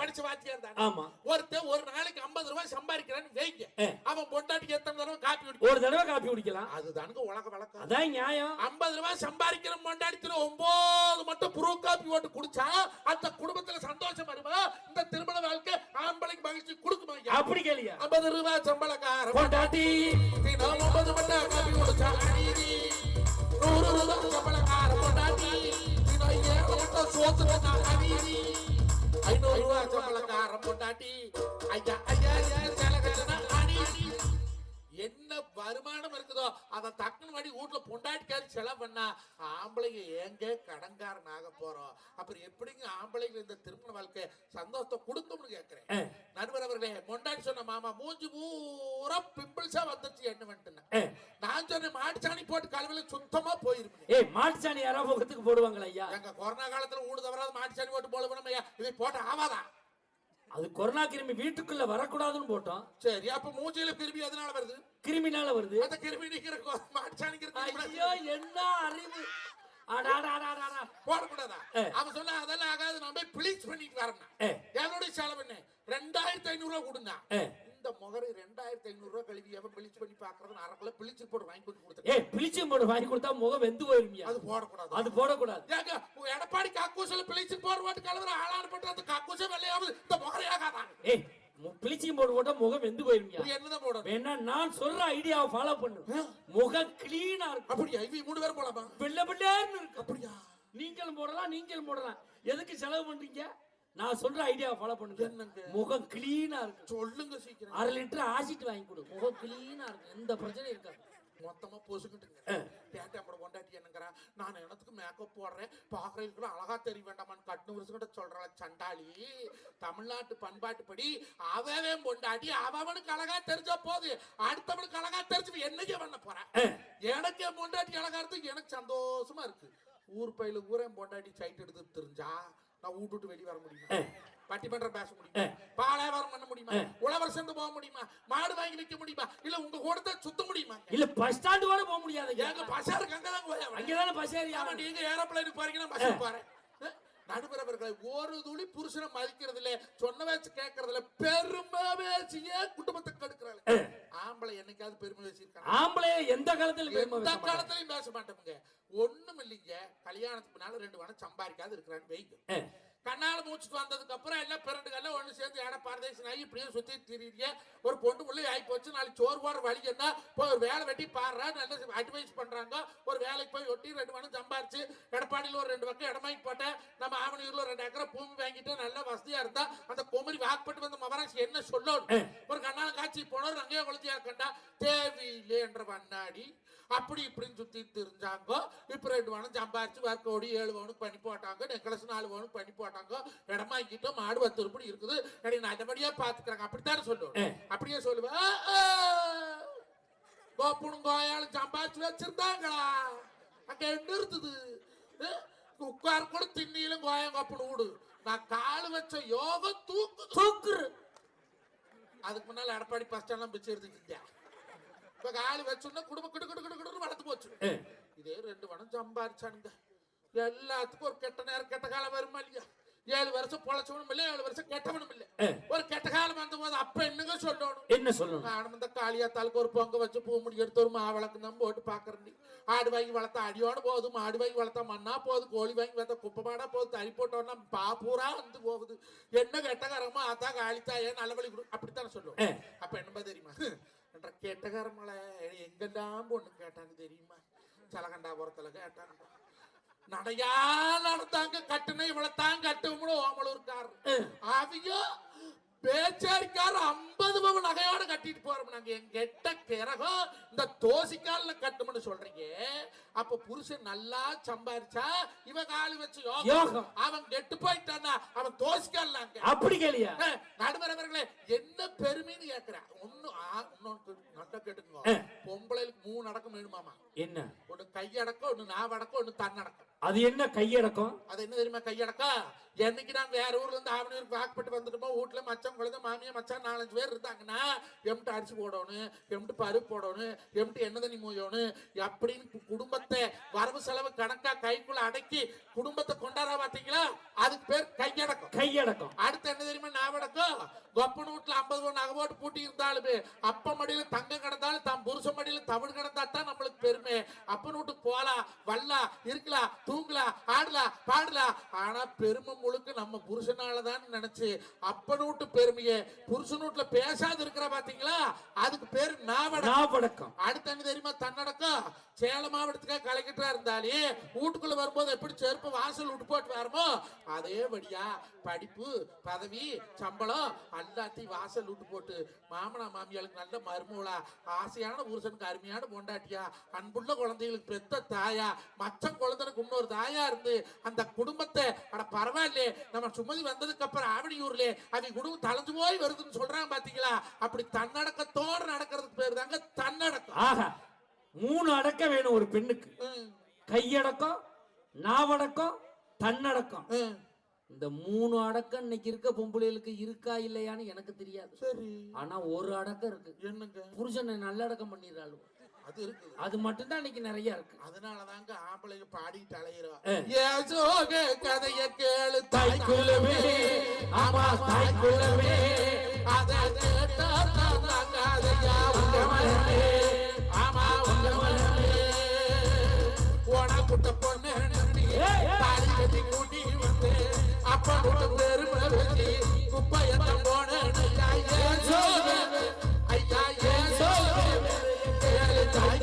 படிச்ச வாத்தியார் தான்? ஆமா. ஒருத்தன் ஒரு நாளைக்கு 50 ரூபாய் சம்பாதிக்கிறான்னு வைங்க. அவன் பொண்டாட்டிக்கு எத்தனை தடவை காப்பி குடிக்க ஒரு தடவை காப்பி குடிக்கலாம். அதுதானுங்க உலக வழக்கம். அதான் நியாயம். 50 ரூபாய் சம்பாதிக்கிற பொண்டாட்டி ஒன்பது மட்டும் ப்ரூ காப்பி ஓட்டு குடிச்சா அந்த குடும்பத்துல சந்தோஷம் வருமா? இந்த திருமண வாழ்க்கை ஆம்பளைக்கு மகிழ்ச்சி கொடுக்குமா? அப்படி கேளியா. 50 ரூபாய் சம்பளக்கார பொண்டாட்டி. தினம் ஒன்பது மட்டும் காப்பி குடிச்சா. நூறு ரூபாய் சம்பளக்கார பொண்டாட்டி. தினம் ஏழு மட்டும் சோத்து தின்னா அநீதி. ஐநூறு ரூபா சம்பளக்காரன் பொண்டாட்டி. ஐயா ஐயா என்ன வருமானம் இருக்குதோ அதை தக்கன மாதிரி வீட்டில் பொண்டாட்டிக்காரி செலவு பண்ணா ஆம்பளைங்க ஏங்க கடன்காரன் ஆக போறோம்? அப்புறம் எப்படிங்க ஆம்பளைங்க இந்த திருமண வாழ்க்கை சந்தோஷத்தை கொடுக்கும்னு கேட்குறேன் நடுவர் அவர்களே பொண்டாட்டி சொன்ன மாமா மூஞ்சி பூரா பிம்பிள்ஸா வந்துருச்சு என்ன. நான் சொன்னேன் மாட்டுச்சாணி போட்டு கழுவில சுத்தமா போயிருப்பேன் ஏய் மாட்டுச்சாணி யாராவது முகத்துக்கு போடுவாங்களா ஐயா. எங்க கொரோனா காலத்துல ஊடு தவறாத மாட்டுச்சாணி போட்டு போல வேணும் ஐயா. இதை போட்டு ஆவாதா? அது கொரோனா கிருமி வீட்டுக்குள்ள வரக்கூடாதுன்னு போட்டோம். சரி அப்ப மூஞ்சியில கிருமி எதனால வருது? கிருமினால வருது. அந்த கிருமி நிக்கிற மாட்டுச்சாணிக்கு இருக்கு ஐயோ என்ன அறிவு. போடக்கூடாதா. அவன் சொன்னா அதெல்லாம் ஆகாது போய் ப்ளீச் பண்ணிட்டு வரேன். ஏ. என்னுடைய செலவு என்ன? ரெண்டாயிரத்தி ஐநூறு ரூபா கொடுங்க ஏ. இந்த முகரை ரெண்டாயிரத்தி ஐநூறு ரூபா கழுவி எவன் ப்ளீச் பண்ணி பாக்குறது அரைக்குள்ள ப்ளீச் போட்டு வாங்கி கொடுத்து கொடுத்தேன் ஏய் பிளிச்சும் போட்டு வாங்கி கொடுத்தா முகம் வெந்து போயிருமியா? அது போடக்கூடாது. அது போடக்கூடாது. ஏங்க எடப்பாடி காக்கூசல ப்ளீச் போடுவாட்டு கலவர ஆளான பண்ற அந்த காக்கூசம் வெள்ளையாவது இந்த முகரையாகாதான் ஏய் பிளிச்சிங் போட்டு போட்டா முகம் வெந்து இது என்னதான் போடணும்? வேணா நான் சொல்ற ஐடியாவை ஃபாலோ பண்ணு. முகம் கிளீனா இருக்கும். அப்படியா? இவங்க மூணு பேர் போலாமா? வெள்ளை வெள்ளேர்னு இருக்கும் அப்படியா? நீங்களும் போடலாம் நீங்களும் போடலாம். எதுக்கு செலவு பண்றீங்க? நான் சொல்ற ஐடியாவை ஃபாலோ பண்ணுங்க? முகம் கிளீனா இருக்கும் சொல்லுங்க சீக்கிரம். அரை லிட்டர் ஆசிட் வாங்கி கொடு. முகம் கிளீனா இருக்கும் எந்த பிரச்சனையும் இருக்காது. மொத்தமா பொசுக்கிட்டுங்க. கேட்டேன் நம்மளோட கொண்டாட்டி என்னங்கிறா? நான் எனத்துக்கு மேக்கப் போடுறேன்? பாக்குறதுக்கு கூட அழகா தெரிய வேண்டாமான்னு கட்டு வருஷம் கிட்ட சொல்ற சண்டாளி. தமிழ்நாட்டு பண்பாட்டுப்படி அவன் பொண்டாட்டி அவனுக்கு அழகா தெரிஞ்சா போது. அடுத்தவனுக்கு அழகா தெரிஞ்சு என்னைக்கே பண்ண போறேன் எனக்கு என் பொண்டாட்டி அழகா இருக்கு எனக்கு சந்தோஷமா இருக்கு. ஊர் பயில ஊரே பொண்டாட்டி சைட் எடுத்து தெரிஞ்சா நான் வீட்டு வெளியே வர முடியுமா? பட்டிமன்றம் பேச முடியுமா? பாலாவரம் பண்ண முடியுமா? உழவர் சேர்ந்து போக முடியுமா? மாடு வாங்கி விற்க முடியுமா? இல்ல உங்க கூடத்தை சுத்த முடியுமா? இல்ல பஸ் ஸ்டாண்டு கூட போக முடியாது ஏங்க பசாருக்கு அங்கதான். அங்கதானே பஸ் ஏறி ஆமா, நீங்க ஏரோப்ளைனுக்கு போறீங்கன்னா பஸ்ஸுக்கு போறேன். அஹ், நடுவரவர்களை ஒரு துளி புருஷனை மதிக்கிறது இல்ல சொன்ன வச்சு கேட்கறது இல்ல பெருமை பேசியே குடும்பத்தை கெடுக்கிறாங்க ஆம்பளை என்னைக்காவது பெருமை பேசியிருக்காங்க ஆம்பளை எந்த காலத்துல எந்த பேச மாட்டாங்க. காலத்திலயும் பேச மாட்டோமுங்க. ஒண்ணும் இல்லைங்க. கல்யாணத்துக்கு முன்னால ரெண்டு வனம் சம்பாதிக்காது இருக்கிறான்னு வைங்க. கண்ணால மூச்சுட்டு வந்ததுக்கு அப்புறம் எல்லாம் பிறண்டுகள்லாம் ஒண்ணு சேர்ந்து இடம் பரதேசம் ஆகி இப்படியே சுத்தி திரியுறீங்க ஒரு பொண்ணு உள்ள ஆகி போச்சு நாளைக்கு சோறு போற வழி என்ன? போய் ஒரு வேலை வெட்டி பாடுறா நல்ல அட்வைஸ் பண்றாங்க. ஒரு வேலைக்கு போய் ஒட்டி ரெண்டு மணி சம்பாரிச்சு எடப்பாடியில் ஒரு ரெண்டு பக்கம் இடமாக்கி போட்டேன். நம்ம ஆவணியூர்ல ரெண்டு ஏக்கரை பூமி வாங்கிட்டு நல்ல வசதியா இருந்தா அந்த குமரி வாக்குப்பட்டு வந்த மகராசி என்ன சொல்லணும்? ஒரு கண்ணால காட்சி போனோம் அங்கேயே கொளுத்தியா கண்டா தேவையில்லை என்ற வண்ணாடி. அப்படி இப்படின்னு சுத்தி தெரிஞ்சாங்க இப்ப ரெண்டு வனம் சம்பாரிச்சு வர்க்கோடி ஏழு பவுனுக்கு பண்ணி போட்டாங்க நெக்லஸ் நாலு பவுனுக்கு பண்ணி போட்டாங்க. இடமாக்கிட்டோம் மாடு பத்து உருப்படி இருக்குது. எனக்கு நல்லபடியா பாத்துக்கிறாங்க. அப்படித்தானே சொல்லுவேன். அப்படியே சொல்லுவேன். கோப்புணும் கோயாலும் சம்பாரிச்சு வச்சிருந்தாங்களா? அங்க என்ன இருந்தது உட்கார் கூட திண்ணியிலும் கோயம் கோப்புன்னு விடு நான் கால் வச்ச யோகம் தூக்கு தூக்குறு அதுக்கு முன்னால எடப்பாடி பஸ் ஸ்டாண்ட்லாம் பிச்சு எடுத்துக்கிட்டேன் இப்ப காலி வச்சோன்னா குடும்பம் கிடு கிடு கிடு கிடுன்னு வளர்த்து போச்சு. இதே ரெண்டு வனம் சம்பாரிச்சானுங்க. எல்லாத்துக்கும் ஒரு கெட்ட நேரம் கெட்ட காலம் வருமா இல்லையா? ஏழு வருஷம் பொழைச்சவனும் இல்லை ஏழு வருஷம் கெட்டவனும் இல்லை. ஒரு கெட்ட காலம் வந்த போது அப்ப என்னங்க சொல்லணும்? என்ன சொல்லணும்? நானும் இந்த காளியாத்தாளுக்கு ஒரு பொங்க வச்சு பூ முடி எடுத்து ஒரு மாவிளக்கு தான் போட்டு பாக்குறேன் ஆடு வாங்கி வளர்த்தா அடியோட போகுது மாடு வாங்கி வளர்த்தா மண்ணா போகுது கோழி வாங்கி வளர்த்தா குப்பை மாடா போகுது தறி போட்டோம்னா பா பூரா வந்து போகுது. என்ன கெட்டகாரமா அத்தா காளித்தாயே நல்ல வழி கொடு. அப்படித்தானே சொல்லுவோம். அப்ப என்னமா தெரியுமா? என்ற கெட்டகாரமலை எங்கெல்லாம் பொண்ணு கேட்டாங்க தெரியுமா சலகண்டாபுரத்துல கேட்டாங்க நடையா நடத்தாங்க கட்டுனை இவ்வளவுதான் கட்டும்னு ஓமலூர்கார் அவங்க பேச்சாரிக்கார ஐம்பது பவன் நகையோட கட்டிட்டு போறோம் நாங்க எங்க கெட்ட கிறகம் இந்த தோசிக்கால்ல கட்டும்னு சொல்றீங்க. அப்ப புருஷன் நல்லா சம்பாரிச்சா இவ காலி வச்சு யோகம். அவன் கெட்டு போயிட்டானா அவன் தோசிக்கால்ல அங்க. அப்படி கேளியா? நடுவரவர்களே என்ன பெருமைன்னு கேக்குறேன் ஒண்ணு ஆ- இன்னொன்னு நல்லா கேட்டுக்கோ. பொம்பளைக்கு மூணு அடக்கம் வேணுமாமா? என்ன? ஒண்ணு கையடக்கம் ஒண்ணு நாவடக்கம் ஒண்ணு தன்னடக்கம். அது என்ன கையடக்கம்? அது என்ன தெரியுமா கையடக்கம்? என்னைக்கு நான் வேற ஊர்ல இருந்து ஆவணியூருக்கு வாக்குப்பட்டு வந்துட்டோமோ வீட்டுல மச்சான் குழந்தை மாமியா மச்சான் நாலஞ்சு பேர் இருந்தாங்கன்னா எம்ட்டு அரிசி போடணும் எம்ட்டு பருப்பு போடணும் எம்ட்டு எண்ணெய் தண்ணி மூயணும் அப்படின்னு குடும்பத்தை வரவு செலவு கணக்கா கைக்குள்ள அடக்கி குடும்பத்தை கொண்டாட பாத்தீங்களா? அதுக்கு பேர் கையடக்கம். கையடக்கம். அடுத்து என்ன தெரியுமா ஞாபகம் கொப்பன் வீட்டுல ஐம்பது ரூபா நகை போட்டு இருந்தாலுமே அப்ப மடியில தங்கம் கிடந்தாலும் தம் புருஷ மடியில தமிழ் கிடந்தா தான் நம்மளுக்கு பெருமை. அப்பன் வீட்டுக்கு போலாம் வரலாம் இருக்கலாம் தூங்கலாம் ஆடலாம் பாடலாம் ஆனா பெருமை முழுக்க நம்ம புருஷனாலதான் நினைச்சு அப்பன் வீட்டு பெருமையை. புருஷன் வீட்டுல பேசாது இருக்கிற பாத்தீங்களா? அதுக்கு பேரு நாவடக்கம். அடுத்து என்ன தெரியுமா? தன்னடக்கம். சேலம் மாவட்டத்துக்காக கலெக்டரா இருந்தாலே வீட்டுக்குள்ள வரும்போது எப்படி செருப்பு வாசல் விட்டு போட்டு வரமோ? அதே வழியா படிப்பு பதவி சம்பளம் எல்லாத்தையும் வாசல் விட்டு போட்டு மாமனா மாமியாளுக்கு நல்ல மருமகளா ஆசையான புருஷனுக்கு அருமையான பொண்டாட்டியா அன்புள்ள குழந்தைகளுக்கு பெத்த தாயா மச்சம் குழந்தைக்கு இன்னொரு தாயா இருந்து அந்த குடும்பத்தை அட பரவாயில்லையே நம்ம சுமதி வந்ததுக்கு அப்புறம் ஆவடியூர்ல அவங்க குடும்பம் தலைஞ்சு போய் வருதுன்னு சொல்றாங்க பாத்தீங்களா? அப்படி தன்னடக்கத்தோட நடக்கிறதுக்கு பேர் தாங்க தன்னடக்கம். ஆஹா. மூணு அடக்கம் வேணும் ஒரு பெண்ணுக்கு. கையடக்கம் நாவடக்கம் தன்னடக்கம். இந்த மூணு அடக்கம் இன்னைக்கு இருக்க பொம்பளைகளுக்கு இருக்கா இல்லையான்னு எனக்கு தெரியாது. சரி. ஆனா ஒரு அடக்கம் இருக்கு. என்னங்க? புருஷனை நல்லடக்கம் பண்ணிடுறாள். அது இருக்குது அது மட்டும்தான் இன்னைக்கு நிறைய இருக்கு. அதனாலதாங்க ஆம்பளைங்க பாடிட்டு அலையிறோம். ஏசோக கதைய கேளு தாய் குலமே. ஆமா தாய் குலமே. அதை கேட்டா தான் தாங்காதையா உங்க மனமே. தாலி கட்டி கூட்டி வந்து அப்பனுக்கு பெருமை வச்சு குப்பையத்தான் போன ஐயா ஏசோக ஐயா தாய் தாய்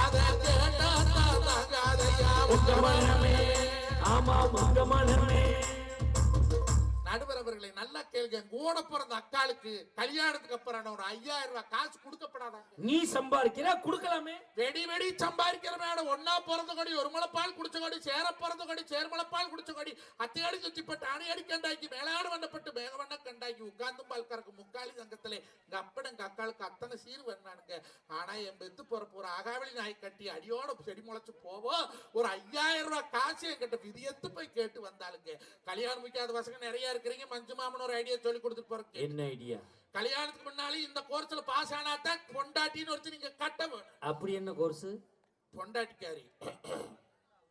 அதை கேட்டா தாங்காதையா உங்க மனமே? ஆமா உங்க மனமே. நல்லா கேளுங்க. கூட பிறந்த அக்காளுக்கு கல்யாணத்துக்கு அப்புறம் ஒரு ஐயாயிரம் ரூபாய் காசு கொடுக்கப்படாதாங்க நீ சம்பாதிக்கிற? கொடுக்கலாமே. வெடி வெடி சம்பாதிக்கிற மேடம். ஒன்னா பிறந்த கொடி ஒரு முளைப்பால் குடிச்ச கொடி சேர பிறந்த கொடி சேர் முளைப்பால் குடிச்ச கொடி அத்தையாடி சுத்திப்பட்டு அணையடி கண்டாக்கி மேலாடு வண்ணப்பட்டு மேகவண்ண கண்டாக்கி உட்கார்ந்து பால் கறக்கு முக்காலி சங்கத்திலே எங்க அப்பன் எங்க அக்காளுக்கு அத்தனை சீர் வேணானுங்க ஆனா என் பெத்து போறப்ப ஒரு அகாவளி நாய் கட்டி அடியோட செடி முளைச்சு போவோம் ஒரு ஐயாயிரம் ரூபாய் காசு என்கிட்ட விதியத்து போய் கேட்டு வந்தாளுங்க. கல்யாணம் முடிக்காத பசங்க நிறைய இருக்கிறீங்க. மஞ்சு மாமன் ஒரு ஐடியா சொல்லி கொடுத்துட்டு போறேன் என்ன ஐடியா கல்யாணத்துக்கு முன்னாலே இந்த கோர்ஸ்ல பாஸ் ஆனாதான் பொண்டாட்டின்னு ஒருத்தர் நீங்க கட்ட வேணும். அப்படி என்ன கோர்ஸ் பொண்டாட்டிக்காரி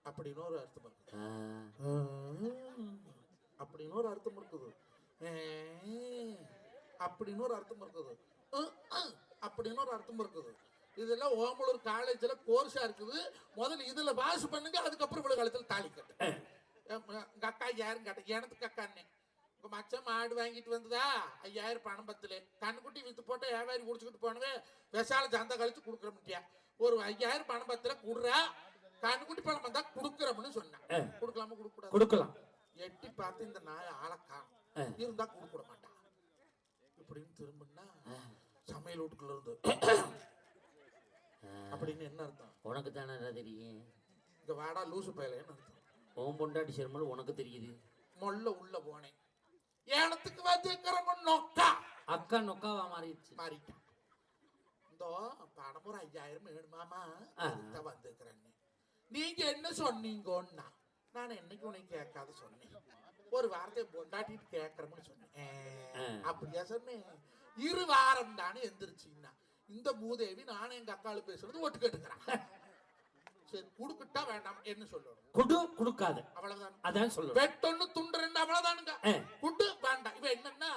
அப்படின்னு ஒரு அர்த்தம் இருக்கு. அப்படின்னு ஒரு அர்த்தம் இருக்குது. அப்படின்னு ஒரு அர்த்தம் இருக்குது. அப்படின்னு ஒரு அர்த்தம் இருக்குது. இதெல்லாம் ஓமலூர் காலேஜ்ல கோர்ஸா இருக்குது. முதல்ல இதுல பாஸ் பண்ணுங்க அதுக்கப்புறம் இவ்வளவு காலத்துல தாலி கட்டு. எங்க அக்கா ஐயாயிரம் கட்ட எனத்துக்கு அக்கான்னு உங்க மச்சம் மாடு வாங்கிட்டு வந்ததா? ஐயாயிரம் பணம் பத்துல. கண்ணுக்குட்டி வித்து போட்டு வியாபாரி குடிச்சுக்கிட்டு போனவே விசால சந்தை கழிச்சு கொடுக்குற முட்டியா ஒரு ஐயாயிரம் பணம் பத்துல குடுறா. கண்ணுக்குட்டி பணம் வந்தா குடுக்குறோம்னு சொன்னேன் கொடுக்கலாமா கொடுக்க கூடாது கொடுக்கலாம். எட்டி பார்த்து இந்த நாய் ஆளை ஆ. காணும் இருந்தா கொடுக்க மாட்டான் இப்படின்னு திரும்பினா சமையல் வீட்டுக்குள்ள இருந்து. அப்படின்னு என்ன அர்த்தம்? உனக்கு தானே தெரியும். இங்க வாடா லூசு பயலேன்னு அர்த்தம். உன் பொண்டாட்டி சர்மல் உனக்கு தெரியுது. மொல்ல உள்ள போனேன். ஏனத்துக்கு வந்துக்கிறவங்க நோக்கா. அக்கா நொக்காவா மாறிடுச்சு. மாறிட்டான் இந்த பணம் ஒரு ஐயாயிரம் வேணுமாமா ஆ. அதுதான் வந்துக்கிறேன்னு நீங்க என்ன சொன்னீங்கன்னா நான் என்னைக்கு உனக்கு கேட்காத சொன்னேன். ஒரு வாரத்தை பொண்டாட்டிட்டு கேட்கறேன்னு சொன்னேன். அப்படியா சொன்னேன். இரு வாரம் தானே எந்திரிச்சின்னா. இந்த மூதேவி நானும் எங்க அக்காளு பேசுறது ஒட்டு கேட்டுக்கிறான் சரி குடுக்கிட்டா வேண்டாம் என்ன சொல்லணும். குடு கொடுக்காத. அவ்வளவுதான். அதான் சொல்லுவேன். வெட்டொன்னு துண்டு ரெண்டு அவ்வளவுதானுங்க. குடு வேண்டாம். இவன் என்னன்னா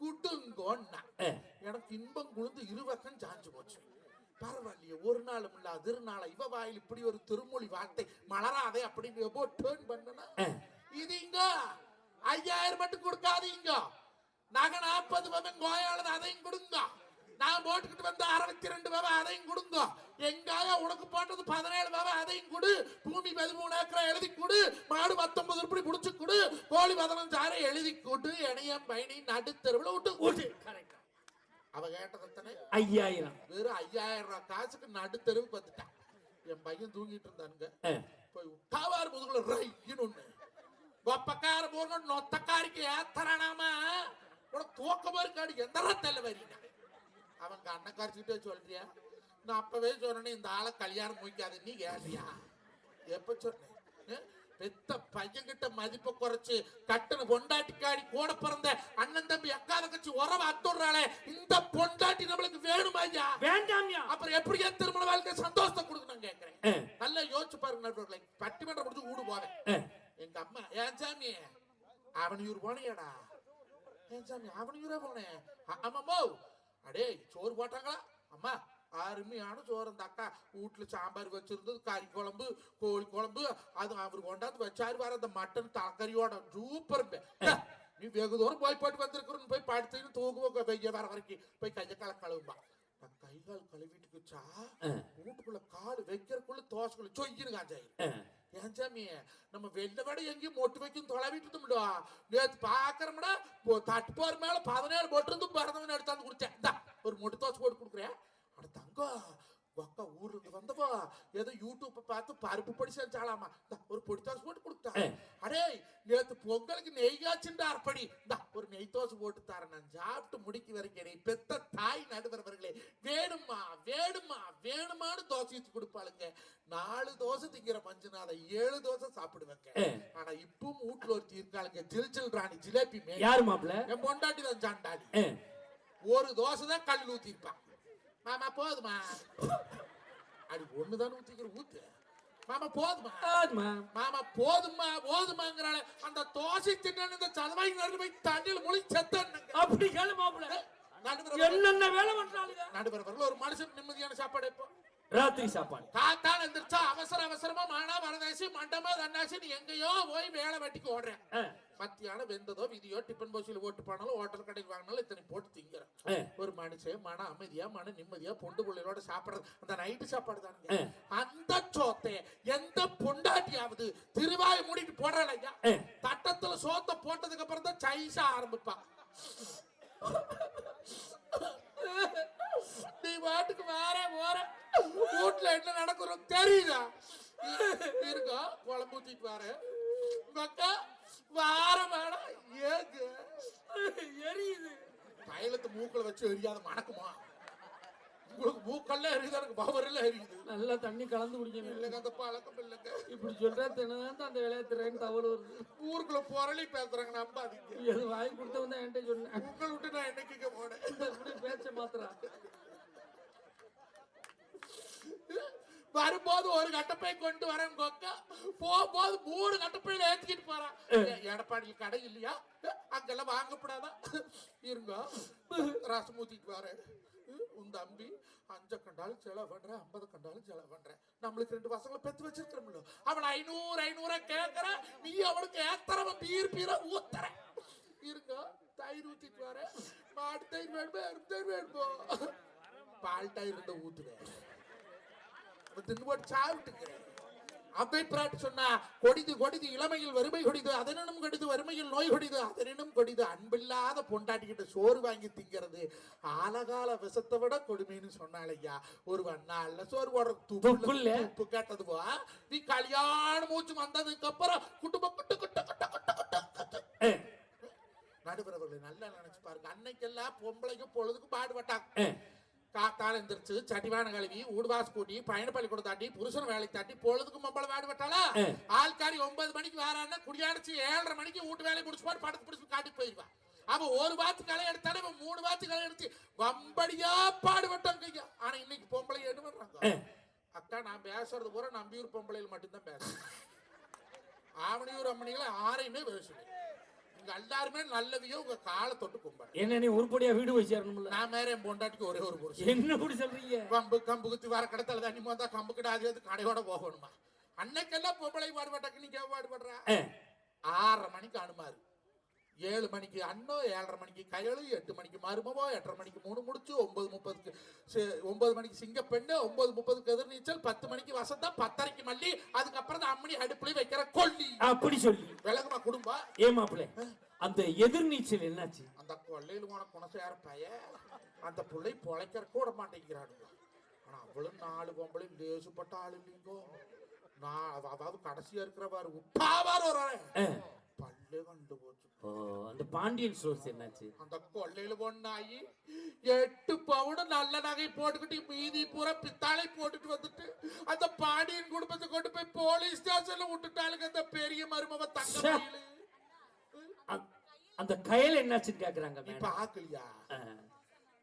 குடுங்கோன்னா. ஆ. எனக்கு இன்பம் குழுந்து இருவக்கம் சாஞ்சு போச்சு. பரவாயில்லையே ஒரு நாளும் இல்ல திருநாள இவ வாயில் இப்படி ஒரு திருமொழி வார்த்தை மலராதே அப்படின்னு எப்போ டேர்ன் பண்ணனா. இது இங்க ஐயாயிரம் மட்டும் கொடுக்காதீங்க. நகை நாற்பது பவன் கோயாளது அதையும் கொடுங்க. நான் போட்டுக்கிட்டு வந்த அறுபத்தி ரெண்டு விவ அதையும் கொடுந்தோம் எங்காயா உனக்கு போட்டது பதினேழு விவ அதையும் கொடு. பூமி பதிமூணு ஏக்கரை எழுதி கொடு. மாடு பத்தொன்பது உருப்படி பிடிச்சி கொடு. கோழி பதினஞ்சு ஆறு எழுதி கொடு. இணைய பயணி நடுத்தருவில் விட்டு கூட்டி அவ கேட்டது ஐயாயிரம். வெறும் ஐயாயிரம் ரூபாய் காசுக்கு நடுத்தருவுக்கு வந்துட்டான். என் பையன் தூங்கிட்டு இருந்தானுங்க. போய் உட்டாவார் முதுகுல ரைன்னு ஒண்ணு. கொப்பக்கார போன நொத்தக்காரிக்கு ஏத்தரானாமா உனக்கு தூக்கமா இருக்காடு எந்த தெல்ல வரீங்க அவன் கண்ணை கரைச்சிட்டே சொல்றியா? நான் அப்பவே சொன்னேன் இந்த ஆளை கல்யாணம் முடிக்காது நீ கேட்டியா? எப்ப சொன்னேன்? பெத்த பையன்கிட்ட மதிப்பை குறைச்சு கட்டுன பொண்டாட்டிக்காடி கூட பிறந்த அண்ணன் தம்பி அக்கா தங்கச்சி உறவை அத்துடுறாளே இந்த பொண்டாட்டி நம்மளுக்கு வேணுமா ஐயா? வேண்டாம்யா. அப்புறம் எப்படி என் திருமண வாழ்க்கை சந்தோஷத்தை கொடுக்கணும் கேக்குறேன்? ஆ, நல்லா யோசிச்சு பாருங்க நண்பர்களே பட்டிமன்றம் முடிச்சு ஊடு போவேன். எங்க அம்மா ஏன் சாமி? அவனியூர் போனியாடா? ஏன் சாமி அவனியூரா போனேன். அ- ஆமாமோ அடே சோறு போட்டாங்களா? அம்மா அருமையான சோறு அந்த அக்கா. வீட்டுல சாம்பார் வச்சிருந்தது கறி குழம்பு கோழி குழம்பு. அது அவர் கொண்டாந்து வச்சாரு வர அந்த மட்டன் தலைக்கறியோட சூப்பர் நீ வெகு தூரம் போய் போட்டு வந்திருக்கிறன்னு போய் படுத்துன்னு தூங்குவோம் வெய்ய வர வரைக்கும். போய் கையை கால கழுவும்பா. நான் கை கால் கழுவிட்டு வச்சா ஆ. வீட்டுக்குள்ள கால் வைக்கிறக்குள்ள தோசைக்குள்ள சொய்யின்னு காஞ்சாயிரு. ஏன் சாமி நம்ம வெளில விட எங்கேயும் மொட்டு வைக்கும் தொலைவிட்டு இருந்தோம்டா நேத்து பாக்குறோம்டா தட்டு போற மேல பதினேழு மொட்டு இருந்து பரதவன் எடுத்தாந்து குடிச்சேன் இந்தா, ஒரு மொட்டு தோசை போட்டு கொடுக்குறேன். அட தங்கம் ஒக்கா இருந்து வந்தவா ஏதோ யூடியூப் பார்த்து பருப்பு பொடி செஞ்சாலாமா இந்தா, ஒரு பொடி தோசை போட்டு கொடுத்தா. அடே நேத்து பொங்கலுக்கு நெய் காய்ச்சுண்டா அர்ப்படி இந்தா ஒரு நெய் தோசை போட்டு தரேன். நான் சாப்பிட்டு முடிக்க வரைக்கும் பெத்த தாய் நடுவரவர்களே வேணுமா வேணுமா வேணுமான்னு தோசை வச்சு கொடுப்பாளுங்க. நாலு தோசை திங்கிற மஞ்சுநாத ஏழு தோசை சாப்பிடுவேங்க. ஆனா இப்பவும் வீட்டுல ஒருத்தி இருக்காளுங்க ஜில் ஜில் ராணி ஜிலேபி யாரு மாப்பிள என் பொண்டாட்டி தான் சாண்டாளி ஒரு தோசை தான் கல் ஊத்திருப்பான் மாமா போதுமா? அடி ஒண்ணுதான் ஊத்திக்கிற ஊத்து. மாமா போதுமா. மாமா போதுமா போதுமாங்கிறாளே. அந்த தோசை தின்னு இந்த சதவாய் நடுவு போய் தண்ணியில் முழி செத்தன்னுங்க. அப்படி கேளு மாப்பிள நடுவர் என்னென்ன வேலை பண்றாளுங்க? நடுவர் ஒரு மனுஷன் நிம்மதியான சாப்பாடு இப்போ ராத்திரி சாப்பாடு. காத்தால எந்திரிச்சா அவசர அவசரமா மானா வரதாசி மண்டமா தன்னாசி நீ எங்கேயோ போய் வேலை வெட்டிக்கு ஓடுறேன் மத்தியானம் வெந்ததோ விதியோ டிஃபன் பாக்ஸில் ஓட்டு போனாலும் ஹோட்டல் கடைக்கு வாங்கினாலும் இத்தனை போட்டு திங்கிறேன். ஒரு மனுஷன் மன அமைதியா மன நிம்மதியா பொண்டு பிள்ளைகளோட சாப்பிடுறது. அந்த நைட்டு சாப்பாடு தானுங்க. அந்த சோத்தை எந்த பொண்டாட்டியாவது திருவாய் மூடிட்டு போடுறாள் ஐயா. தட்டத்துல சோத்தை போட்டதுக்கு அப்புறம் தான் சைஸா ஆரம்பிப்பான் நீ பாட்டுக்கு வார. போற வீட்டுல என்ன நடக்கிறோம் தெரியுதா? இருக்கா? குழம்பு ஊத்திட்டு வார. அக்கா வார வேணாம் ஏங்க எரியுது. தைலத்தை மூக்குல வச்சு எரியாத மணக்குமா? உங்களுக்கு மூக்கெல்லாம் எரியுது? எனக்கு பவரெல்லாம் எரியுது. நல்லா தண்ணி கலந்து குடிக்கணும் இல்லைங்க அந்த பழக்கம் இல்லைங்க. இப்படி சொல்ற தினம் அந்த விளையாட்டுறேன்னு தவறு வருது. ஊருக்குள்ள புரளி பேசுறாங்க நம்பாதீங்க. எது வாங்கி கொடுத்தவன் தான் என்கிட்ட சொன்னேன். உங்களை விட்டு நான் என்னைக்கு போனேன்? பேச்ச மாத்திரா வரும்போது ஒரு கட்டப்பை கொண்டு வரேன் கொக்கா. போகும்போது மூணு கட்டப்பையில ஏத்திக்கிட்டு போறான். எடப்பாடியில் கடை இல்லையா? அங்கெல்லாம் வாங்கப்படாதா இருங்க. ரசம் ஊத்திட்டு வரேன். உன் தம்பி அஞ்ச கண்டாலும் செலவு பண்றேன் ஐம்பது கண்டாலும் செலவு பண்றேன். நம்மளுக்கு ரெண்டு பசங்களை பெத்து வச்சிருக்கிறோம்ல. அவன் ஐநூறு ஐநூறா கேட்கற நீ அவனுக்கு ஏத்தரவன் பீர் பீரா ஊத்துற இருங்க. தயிர் ஊத்திட்டு வரேன். மாட்டு தயிர் வேணுமா? எருமை தயிர் வேணுமோ? பால் தயிர் இருந்தா ஊத்துவேன். தின்னுபோட்டு சாப்பிட்டுக்கிறேன் அவை பிராட்டி சொன்னா கொடிது கொடிது இளமையில் வறுமை கொடிது அதனினும் கொடிது வறுமையில் நோய் கொடிது அதனினும் கொடிது. அன்பில்லாத பொண்டாட்டிக்கிட்ட சோறு வாங்கி திங்கிறது. ஆலகால விஷத்தை விட கொடுமைன்னு சொன்னாள் ஐயா. ஒரு நாள்ல சோறு போடுற. துப்புல உப்பு கேட்டதுவா நீ கல்யாண மூச்சு வந்ததுக்கு அப்புறம் குடும்ப குட்டு குட்டு குட்டு குட்டு குட்டு நடுவரவர்களை நல்லா நினைச்சு பாருங்க. அன்னைக்கெல்லாம் பொம்பளைக்கு பொழுதுக்கு பாடுபட்டாங்க. காத்தால எந்திரிச்சு சட்டிவான கழுவி ஊடுவாஸ் கூட்டி பயண பள்ளிக்கூடம் தாண்டி புருஷன் வேலைக்கு தாண்டி பொழுதுக்கு மம்பள வாடு விட்டாளா? ஆ. ஆள்காரி ஒன்பது மணிக்கு வேறான்னா குடியாடிச்சு ஏழரை மணிக்கு வீட்டு வேலையை முடிச்சு போட்டு படத்து பிடிச்சு காட்டி போயிடுவான் அவன் ஒரு வாத்து களை எடுத்தாலும் இவன் மூணு வாத்து களை எடுத்து வம்படியா பாடுபட்டாங்க ஐயா ஆனா இன்னைக்கு பொம்பளை என்ன பண்றாங்க. அக்கா நான் பேசுறது பூரா நம்பியூர் பொம்பளையில் மட்டும்தான் பேசுறேன். ஆவணியூர் அம்மனிகளை ஆரையுமே பேசுவேன் இங்க எல்லாருமே நல்லவியோ உங்க காலை தொட்டு கும்பிடுறேன் என்ன நீ உருப்படியா வீடு போய் சேரணும்ல? நான் மேல என் பொண்டாட்டிக்கு ஒரே ஒரு புருஷன். என்ன இப்படி சொல்றீங்க? கம்பு கம்பு குத்தி வர கடத்தல தண்ணி மோந்தா கம்பு கிடாது கடையோட போகணுமா? அன்னைக்கெல்லாம் பொம்பளை பாடுபட்டாக்கு நீங்க பாடுபடுறா? ஆறரை மணிக்கு அனுமாரு. ஏழு மணிக்கு அண்ணோ ஏழரை மணிக்கு கயலு எட்டு மணிக்கு மருமவோ எட்டரை மணிக்கு மூணு முடிச்சு ஒன்பது முப்பதுக்கு ஒன்பது மணிக்கு சிங்கப்பெண்ணு ஒன்பது முப்பதுக்கு எதிர்நீச்சல் பத்து மணிக்கு வசந்தம் பத்தரைக்கு மல்லி அதுக்கப்புறம் தான் அம்மணி அடுப்புல வைக்கிற கொல்லி. அப்படி சொல்லி. விலகுமா குடும்பம் ஏ மாப்பிள அந்த எதிர்நீச்சல் என்னாச்சு? அந்த கொள்ளையில் போன குணசேர பைய? அந்த பிள்ளை பொழைக்கிற கூட மாட்டேங்கிறானுங்க. ஆனா அவளும் நாலு பொம்பளை லேசுப்பட்ட ஆள் இல்லைங்கோ. நான் அதாவது கடைசியா இருக்கிற பாரு உப்பாவார் ஒரு ஓ அந்த பாண்டியன் ஸ்டோர்ஸ் என்னாச்சு அந்த கொள்ளையில பொண்ணாயி எட்டு பவுன் நல்ல நகை போட்டுக்கிட்டு மீதி பூரா பித்தாளை போட்டுட்டு வந்துட்டு அந்த பாண்டியன் குடும்பத்தை கொண்டு போய் போலீஸ் ஸ்டேஷன்ல விட்டுட்டாளுங்க அந்த பெரிய மருமவ தங்க ச்சே. மயிலு. அ- அந்த கயல் என்னாச்சுன்னு கேக்குறாங்க நீ மேடம் பாக்கலையா ஆ.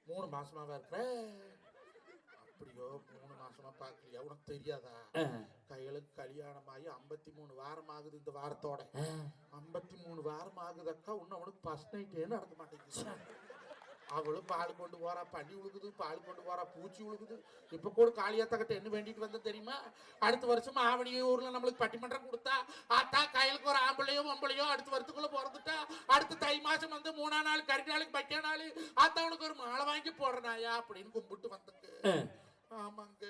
மூணு மாசமாவா இருக்கிற அப்படியோ மூணு மாசமா பாக்கலையா உனக்கு தெரியாதா ஆ. கைகளுக்கு கல்யாணம் ஆகி ஐம்பத்தி மூணு வாரம் ஆகுது இந்த வாரத்தோட. ஐம்பத்தி மூணு வாரம் ஆகுதக்கா இன்னும் அவனுக்கு ஃபர்ஸ்ட் நைட்டே நடக்க மாட்டேங்குது. அவளும் பால் கொண்டு போறா பள்ளி உழுகுது பால் கொண்டு போறா பூச்சி உழுகுது. இப்ப கூட காளியாத்தக்கிட்ட என்ன வேண்டிட்டு வந்த தெரியுமா? அடுத்த வருஷம் ஆவணி ஊர்ல நம்மளுக்கு பட்டிமன்றம் கொடுத்தா ஆத்தா கையலுக்கு ஒரு ஆம்பளையோ பொம்பளையோ அடுத்த வருஷத்துக்குள்ள பிறந்துட்டா. அடுத்த தை மாசம் வந்து மூணா நாள் கறி நாளுக்கு பக்கிய நாள் ஆத்தா உனக்கு ஒரு மாலை வாங்கி போடுறனாயா? அப்படின்னு கும்பிட்டு வந்துங்க ஆ. ஆமாங்க.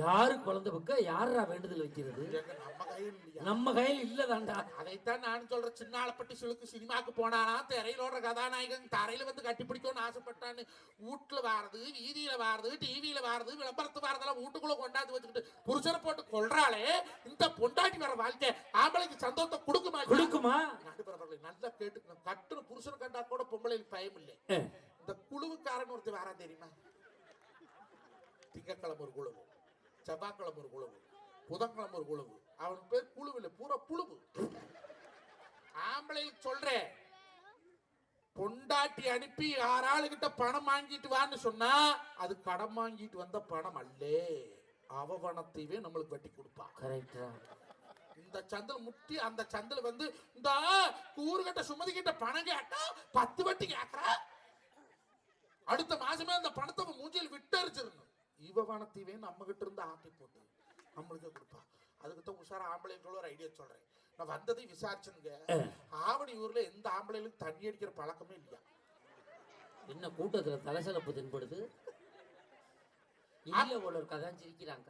யாரு குழந்தை பக்க? யாரா வேண்டுதல் வைக்கிறது? நம்ம கையில் இல்லையா? நம்ம கையில் இல்லதாண்டா அதைத்தான் நானும் சொல்றேன். சின்ன ஆளப்பட்டி சிலுக்கு சினிமாக்கு போனானா திரையிலோட கதாநாயகன் தரையில வந்து கட்டி பிடிக்கணும்னு ஆசைப்பட்டான்னு வீட்டுல வாரது வீதியில வாரது டிவியில வாரது விளம்பரத்து வாரதெல்லாம் வீட்டுக்குள்ள கொண்டாந்து வச்சுக்கிட்டு புருஷனை போட்டு கொள்றாளே இந்த பொண்டாட்டி வர வாழ்க்கை. ஆம்பளைக்கு சந்தோஷத்தை கொடுக்குமா கொடுக்குமா? நடுபரவர்களை நல்லா கேட்டுக்கணும் கட்டுன புருஷனை கண்டா கூட பொம்பளைக்கு பயம் இல்லை. இந்த குழுவுக்காரன் ஒருத்தர் வாரா தெரியுமா? திங்கக்கிழமை ஒரு குழுவு செவ்வாய்க்கிழமை ஒரு குழுவு புதன்கிழமை ஒரு குழுவு அவன் பேர் குழு இல்லை பூரா புழுவு. ஆம்பளைக்கு சொல்றேன் பொண்டாட்டி அனுப்பி யாராளுகிட்ட பணம் வாங்கிட்டு வான்னு சொன்னா அது கடன் வாங்கிட்டு வந்த பணம் அல்லே. அவ பணத்தையே நம்மளுக்கு வட்டி கொடுப்பா. கரெக்டா இந்த சந்தில முட்டி அந்த சந்தில வந்து இந்த கூறுகட்ட சுமதி கிட்ட பணம் கேட்டா பத்து வட்டி கேக்குறா? அடுத்த மாசமே அந்த பணத்தை மூஞ்சியில் விட்டரிச்சிருந்தோம் இவ பணத்தையே நம்ம கிட்ட இருந்து ஆட்டி போட்டு நம்மளுக்கே கொடுப்பா. அதுக்கு தான் உஷார ஆம்பளைங்களோட ஒரு ஐடியா சொல்றேன். நான் வந்ததை விசாரிச்சுங்க. ஆவணி ஊர்ல எந்த ஆம்பளைகளுக்கு தண்ணி அடிக்கிற பழக்கமே இல்லையா? என்ன கூட்டத்துல தலைசலப்பு தென்படுது? இல்ல ஒரு கதான் சிரிக்கிறாங்க.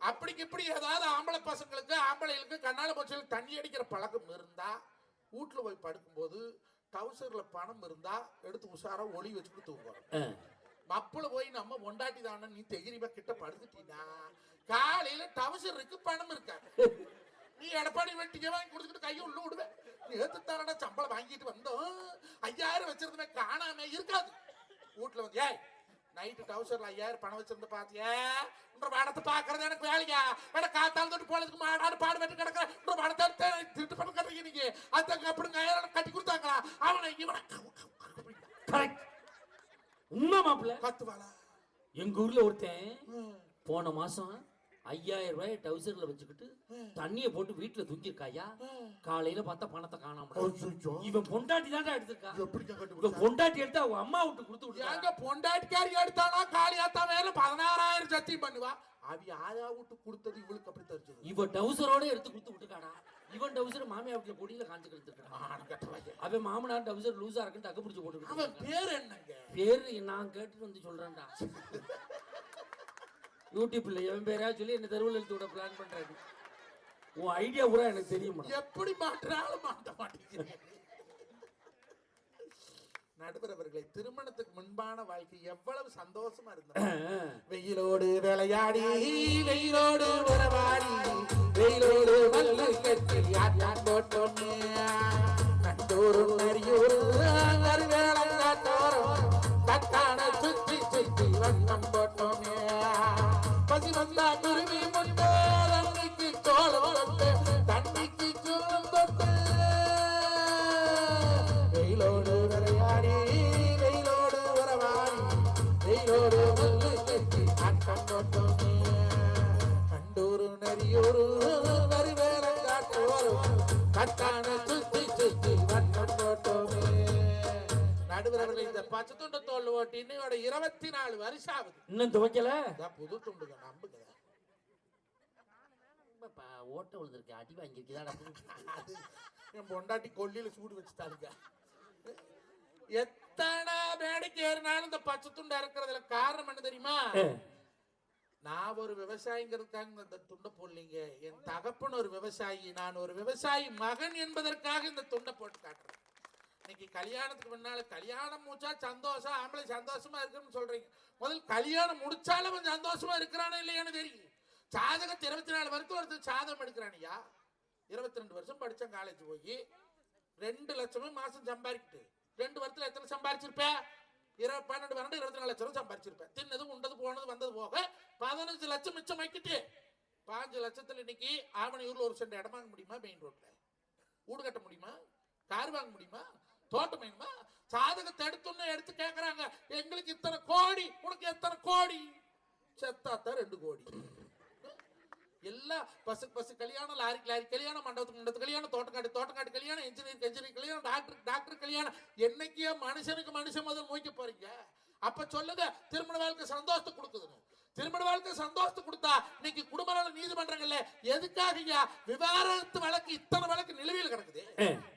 அப்படிக்கு இப்படி ஏதாவது ஆம்பளை பசங்களுக்கு ஆம்பளைகளுக்கு கண்ணால பச்சையில் தண்ணி அடிக்கிற பழக்கம் இருந்தா வீட்டுல போய் படுக்கும்போது டவுசர்ல பணம் இருந்தா எடுத்து உஷாரா ஒளி வச்சுட்டு தூங்குறோம் ஆ. மப்புல போய் நம்ம ஒண்டாட்டி தானே நீ தெகிரிபா கிட்ட படுத்துட்டீனா காலையில டவசர் இருக்கு பணம் இருக்கா நீ எடப்பாடி வெட்டிக்க வாங்கி கொடுத்துட்டு கையை உள்ள விடுவேன் நேத்து தானடா சம்பளம் வாங்கிட்டு வந்தோம் ஐயாயிரம் வச்சிருந்தமே காணாம இருக்காது வீட்டுல வந்து ஏய் நைட்டு டவுசர்ல ஐயாயிரம் பணம் வச்சிருந்த பாத்தியா இந்த படத்தை பாக்குறது எனக்கு வேலையா வேட காத்தால தொட்டு போலதுக்கு மாடாடு பாடு வெட்டி கிடக்குற இந்த படத்தை எடுத்து திருட்டு பண்ண கட்டுறீங்க நீங்க அதுக்கு அப்படி ஐயாயிரம் கட்டி கொடுத்தாங்களா அவனை இவனை கரெக்ட் உண்மை மாப்பிள்ள. கத்துவாளா எங்க ஊர்ல ஒருத்தன் போன மாசம் ஐயாயிரம் ரூபாய் டவுசர்ல வச்சுக்கிட்டு தண்ணிய போட்டு வீட்டுல தூக்கிருக்காயா காலையில பார்த்தா பணத்தை காணாம. இவன் பொண்டாட்டி தான்டா எடுத்திருக்கா கண்டுபிடிச்சா? பொண்டாட்டி எடுத்து அவங்க அம்மா விட்டு கொடுத்து விட்டு எங்க பொண்டாட்டிக்காரி எடுத்தானா? காளியாத்தா மேல பதினாறாயிரம் சத்தியம் பண்ணுவா. அவ ஆயா விட்டு கொடுத்தது இவளுக்கு அப்படி தெரிஞ்சது. இவன் டவுசரோட எடுத்து கொடுத்து விட்டுக்காடா இவன் டவுசர் மாமியா வீட்டுல பொடியில காஞ்சு கெட்டவங்க. அவன் மாமனார் டவுசர் லூசா இருக்குன்னு டக்கு பிடிச்சு போட்டு அவன் பேர் என்னங்க? பேரு நான் கேட்டு வந்து சொல்றேன்டா. யூடியூப்ல எவன் பேரா சொல்லி என்ன தெருவில் எழுத்து விட பிளான் பண்றாரு உன் ஐடியா பூரா எனக்கு தெரியும் எப்படி மாற்றினாலும் மாட்ட மாட்டேங்கிறேன் நடுவர் அவர்களை திருமணத்துக்கு முன்பான வாழ்க்கை எவ்வளவு சந்தோஷமா இருந்தது வெயிலோடு விளையாடி வெயிலோடு உறவாடி வெயிலோடு மல்லு கட்டி ஆட்டம் போட்டோமே கண்டோரும் நரியோரும் காட்டோரும் கட்டான சுத்தி சுத்தி வண்ணம் போட்டோமே பசி வந்தா குருவி முட்டை நரியூரு நரிவேலம் காட்டோரும் கட்டான சுத்தி சுத்தி வட்டம் போட்டோமே நடுவரவர்கள் இந்த பச்சை துண்டு தோல் ஓட்டி இன்னையோட இருபத்தி நாலு வருஷம் ஆகுது இன்னும் துவைக்கல? புது துண்டுங்க நம்புங்க. பா, ஓட்ட விழுந்திருக்கு அடி வாங்கியிருக்குதாடா? அது என் பொண்டாட்டி கொல்லியில சூடு வச்சுட்டாருங்க எத்தனை மேடைக்கு ஏறினாலும் இந்த பச்சை துண்டா இருக்கிறதுல காரணம் என்ன தெரியுமா? நான் ஒரு விவசாயிங்கிறதுக்காக இந்த துண்டை போடலீங்க. என் தகப்பன் ஒரு விவசாயி நான் ஒரு விவசாயி மகன் என்பதற்காக இந்த துண்டை போட்டு காட்டுறேன். இன்னைக்கு கல்யாணத்துக்கு முன்னால் கல்யாணம் முடிச்சா சந்தோஷம் ஆம்பளை சந்தோஷமா இருக்குன்னு சொல்றீங்க. முதல் கல்யாணம் முடிச்சாலும் அவன் சந்தோஷமா இருக்கிறானோ இல்லையான்னு தெரியும். சாதகத்தை இருபத்தி நாலு வருஷம் ஒருத்தர் சாதகம் எடுக்கிறானியா இருபத்தி ரெண்டு வருஷம் படித்தேன் காலேஜ் போய் ரெண்டு லட்சமே மாதம் சம்பாதிக்கிட்டு ரெண்டு வருஷத்துல எத்தனை சம்பாதிச்சிருப்பேன் இருபது பன்னெண்டு பன்னெண்டு இருபத்தி நாலு லட்சம் ரூபா சம்பாரிச்சிருப்பேன். தின்னது உண்டது போனது வந்தது போக பதினஞ்சு லட்சம் மிச்சம் வைக்கிட்டு பாஞ்சு லட்சத்தில் இன்னைக்கு ஆவணியூரில் ஒரு சென்ட் இடம் வாங்க முடியுமா? மெயின் ரோட்ல வீடு கட்ட முடியுமா? கார் வாங்க முடியுமா? தோட்டம் வேணுமா? சாதகத்தை எடுத்துன்னு எடுத்து கேட்குறாங்க எங்களுக்கு இத்தனை கோடி உனக்கு எத்தனை கோடி? செத்தாத்தான் ரெண்டு கோடி. எல்லாம் பஸ் பஸ் கல்யாணம் லாரிக்கு லாரி கல்யாணம் மண்டபத்துக்கு மண்டபத்து கல்யாணம் தோட்டக்காடு தோட்டக்காடு கல்யாணம் இன்ஜினியர் இன்ஜினியர் கல்யாணம் டாக்டர் டாக்டர் கல்யாணம். என்னைக்கே மனுஷனுக்கு மனுஷன் முதல் மூக்க போறீங்க. அப்ப சொல்லுங்க திருமண வாழ்க்கை சந்தோஷத்தை கொடுக்குதுன்னு. திருமண வாழ்க்கை சந்தோஷத்தை கொடுத்தா இன்னைக்கு குடும்ப நல நீதிமன்றங்கள்ல எதுக்காக ஐயா விவாகரத்து வழக்கு இத்தனை வழக்கு நிலுவையில் கிடக்குது.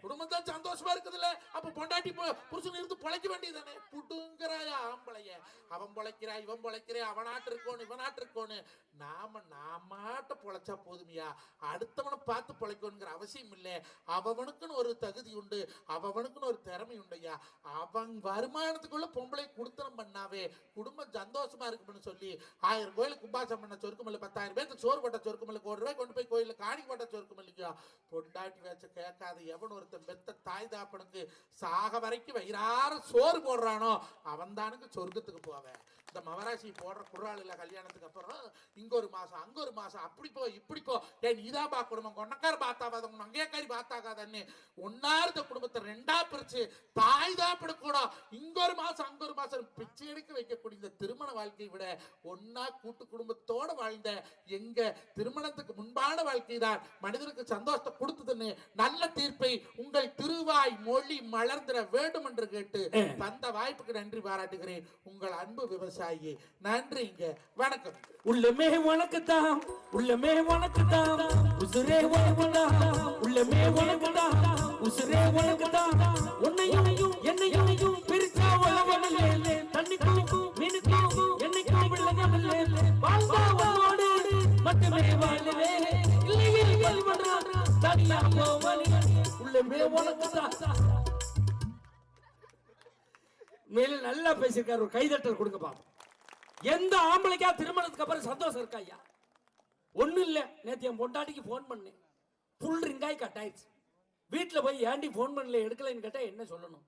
குடும்பம் தான் சந்தோஷமா இருக்குதுல்ல. அப்ப பொண்டாட்டி புருஷன் இருந்து பொழைக்க வேண்டியதானே புடுங்குறாயா ஆம்பளைய. அவன் பொழைக்கிறா இவன் பொழைக்கிறா அவன் நாட்டு இருக்கோன்னு இவன் நாட்டு இருக்கோன்னு. நாம நாமாட்ட பொழைச்சா போதுமியா. அடுத்தவனை பார்த்து பொழைக்கணுங்கிற அவசியம் இல்லை. அவனுக்குன்னு ஒரு தகுதி உண்டு. அவனுக்குன்னு ஒரு திறமை உண்டையா அவன் வருமானத்துக்குள்ள பொம்பளை குடுத்தனம் பண்ணாவே குடும்பம் சந்தோஷமா இருக்கும்னு சொல்லி ஆயிரம் கோயிலுக்கு கும்பாசம் பண்ண சொருக்குமல்ல பத்தாயிரம் பேருக்கு சோறு போட்ட சொருக்குமல்ல கோடி ரூபாய் கொண்டு போய் கோயிலில் காணி போட்ட சொருக்குமல்லையா பொண்டாட்டி வச்ச கேட்காத எவன் ஒருத்தன் பெத்த தாய் தாப்பனுக்கு சாக வரைக்கும் வயிறார சோறு போடுறானோ அவன் தானுக்கு சொர்க்கத்துக்கு போவேன். இந்த மவராசி போடுற குர்ராளில் கல்யாணத்துக்கு அப்புறம் இங்க ஒரு மாசம் அங்க ஒரு மாசம் அப்படி போ இப்படி போ. ஏன் நீதான் பார்க்கணும். கொண்டக்கார பார்த்தாவாத உன் அங்கேக்காரி பார்த்தாக்காதன்னு ஒன்னாருந்த குடும்பத்தை ரெண்டா பிரிச்சு தாய் தாப்பட இங்க ஒரு மாசம் அங்க ஒரு மாசம். பிச்சை எடுக்க வைக்கக்கூடிய இந்த திருமண வாழ்க்கையை விட ஒன்னா கூட்டு குடும்பத்தோட வாழ்ந்த எங்க திருமணத்துக்கு முன்பான வாழ்க்கை தான் மனிதனுக்கு சந்தோஷத்தை கொடுத்ததுன்னு நல்ல தீர்ப்பை உங்கள் திருவாய் மொழி மலர்ந்திட வேண்டும் என்று கேட்டு தந்த வாய்ப்புக்கு நன்றி பாராட்டுகிறேன். உங்கள் அன்பு விவசாயி. சாயி நன்றிங்க. வணக்கம். உள்ளமே உனக்குத்தான் உள்ளமே உனக்குத்தான் உசுரே உனக்குதான் உள்ளமே உனக்குதான் உசுரே உனக்குதான் உன்னையும் என்னையும் பிரிச்சா உலகமில்லை தண்ணிக்கும் மீனுக்கும் என்னைக்கும் வில்லகமில்லை வாழ்ந்தா உன்னோடு மட்டுமே வாழவே. இல்லையே வாழ்வனா தனியா போவனே உள்ளமே உனக்குதான் மேலும் நல்லா பேசியிருக்காரு. ஒரு கைதட்டல் கொடுங்க பாப்போம். எந்த ஆம்பளைக்கா திருமணத்துக்கு அப்புறம் சந்தோஷம் இருக்கா ஐயா? ஒன்றும் இல்லை. நேற்று என் பொண்டாட்டிக்கு ஃபோன் பண்ணேன். ஃபுல் ரிங்காய் கட் ஆயிடுச்சு. வீட்டில் போய் ஏன்டி ஃபோன் பண்ணல எடுக்கலைன்னு கேட்டால் என்ன சொல்லணும்?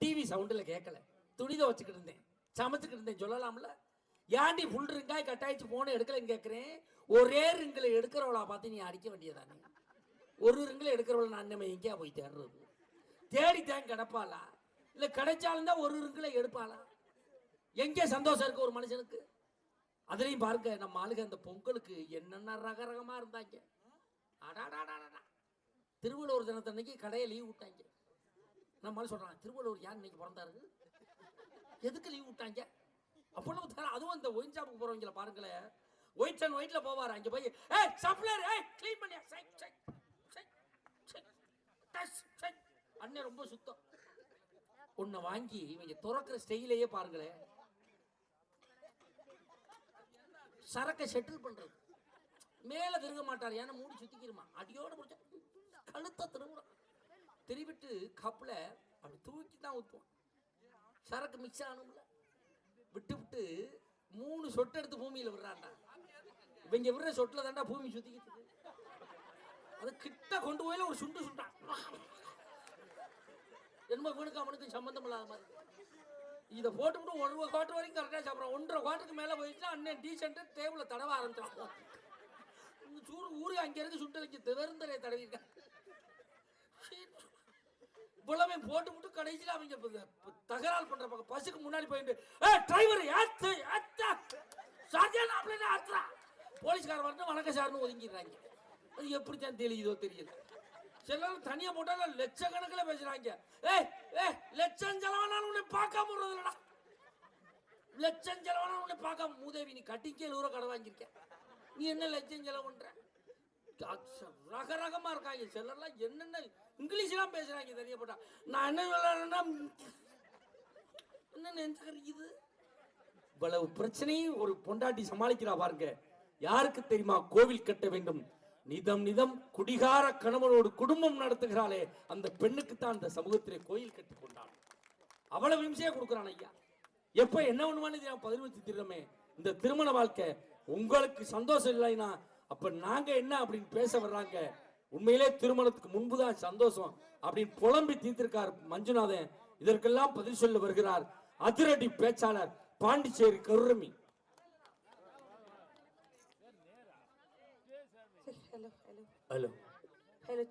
டிவி சவுண்டில் கேட்கல துணிதை வச்சுக்கிட்டு இருந்தேன். சமைச்சுக்கிட்டு இருந்தேன். சொல்லலாம்ல? ஏன்டி ஃபுல் ரிங்காய் கட் ஆயிடுச்சு ஃபோனை எடுக்கலைன்னு கேட்குறேன் ஒரே ரிங்கில் எடுக்கிறவளா பார்த்து நீ அடிக்க வேண்டியதானே ஒரு ரிங்கில் எடுக்கிறவள நான் நம்ம எங்கேயா போய் தேடுறது? தேடித்தான் கிடப்பாளா? இல்லை கிடைச்சாலும் தான் ஒரு ரிங்கில் எடுப்பாளா? எங்கே சந்தோஷம் இருக்கு ஒரு மனுஷனுக்கு? அதுலேயும் பாருங்க நம்ம ஆளுக அந்த பொங்கலுக்கு என்னென்ன ரக ரகமாக இருந்தாங்க. அடாடாடாடா திருவள்ளுவர் தினத்தன்னைக்கு கடையை லீவ் விட்டாங்க. நம்ம ஆளு சொல்றான் திருவள்ளுவர் யார் இன்னைக்கு பிறந்தாரு? எதுக்கு லீவ் விட்டாங்க? அவ்வளவு தர அதுவும் அந்த ஒயின் ஷாப்புக்கு போகிறவங்களை பாருங்களேன். ஒயிட் அண்ட் ஒயிட்ல போவார் அங்கே போய் ஏய் சப்ளர் ஏய் க்ளீன் பண்ணியா? சை சை சை சை டஸ் சைக் அண்ணன் ரொம்ப சுத்தம். ஒன்று வாங்கி இவங்க துறக்கிற ஸ்டைலையே பாருங்களேன். சரக்கை செட்டில் பண்றது. மேலே திருக மாட்டார். ஏன்னா மூடி சுத்திக்கிருமா. அடியோட முடிச்ச கழுத்தை திருவுறான் திருவிட்டு கப்பில் அப்படி தூக்கி தான் ஊற்றுவான் சரக்கு மிக்ஸ் ஆகணும்ல விட்டு விட்டு மூணு சொட்டு எடுத்து பூமியில் விடுறான்டா. இவங்க விடுற சொட்டில் தாண்டா பூமி சுத்திக்கிட்டு அது கிட்ட கொண்டு போயில ஒரு சுண்டு சுட்டான் என்னமோ இவனுக்கு அவனுக்கு சம்மந்தம் இல்லாத மாதிரி. இதை போட்டுவிட்டு ஒரு குவாட்டர் வரைக்கும் கரெக்டாக சாப்பிட்றோம். ஒன்றரை குவாட்டருக்கு மேலே போயிடுச்சுன்னா அண்ணன் டீசெண்டாக டேபிளில் தடவ ஆரம்பிச்சிடும் இந்த சூடு ஊரு அங்கே இருந்து சுண்டல் இங்கே திறந்தரை தடவிருக்கேன் இவ்வளவே போட்டு மட்டும் கடைசியில் அவங்க தகராறு பண்ணுற பக்கம் பஸ்ஸுக்கு முன்னாடி போயிட்டு ஏ டிரைவர் ஏத்து ஏத்தா. நான் அப்படின்னு ஆத்துறா. போலீஸ்காரன் வந்து வணக்கம் சார்னு ஒதுங்கிடுறாங்க. அது எப்படி தான் தெரியுதோ தெரியல. சிலர் தனியா போட்டாலும் லட்சக்கணக்கில் பேசுறாங்க. ஏய் ஏய் லட்சம் செலவானாலும் உன்னை பார்க்காம விடுறது இல்லடா லட்சம் செலவானாலும் உன்னை பார்க்காம மூதேவி நீ கட்டிக்கே நூறு கடை வாங்கியிருக்க. நீ என்ன லட்சம் செலவு பண்ற? ரக ரகமா இருக்காங்க. சிலர்லாம் என்னென்ன இங்கிலீஷ்லாம் பேசுறாங்க தெரியப்பட்டா நான் என்ன சொல்றேன்னா என்ன நினைச்சுக்கிற இது? இவ்வளவு பிரச்சனையும் ஒரு பொண்டாட்டி சமாளிக்கிறா பாருங்க. யாருக்கு தெரியுமா கோவில் கட்ட வேண்டும்? நிதம் நிதம் குடிகார கணவனோடு குடும்பம் நடத்துகிறாளே. அந்த பெண்ணுக்கு தான் அந்த சமூகத்திலே கோயில் கட்டி கொண்டான். அவ்வளவு விம்சையா கொடுக்குறான் ஐயா. எப்ப என்ன பண்ணுவான்னு தெரியாம பதினஞ்சு திருடமே இந்த திருமண வாழ்க்கை உங்களுக்கு சந்தோஷம் இல்லைன்னா அப்ப நாங்க என்ன அப்படின்னு பேச வர்றாங்க? உண்மையிலே திருமணத்துக்கு முன்புதான் சந்தோஷம் அப்படின்னு புலம்பி தீர்த்திருக்கார் மஞ்சுநாதன். இதற்கெல்லாம் பதில் சொல்ல வருகிறார் அதிரடி பேச்சாளர் பாண்டிச்சேரி கருரமி. ألو.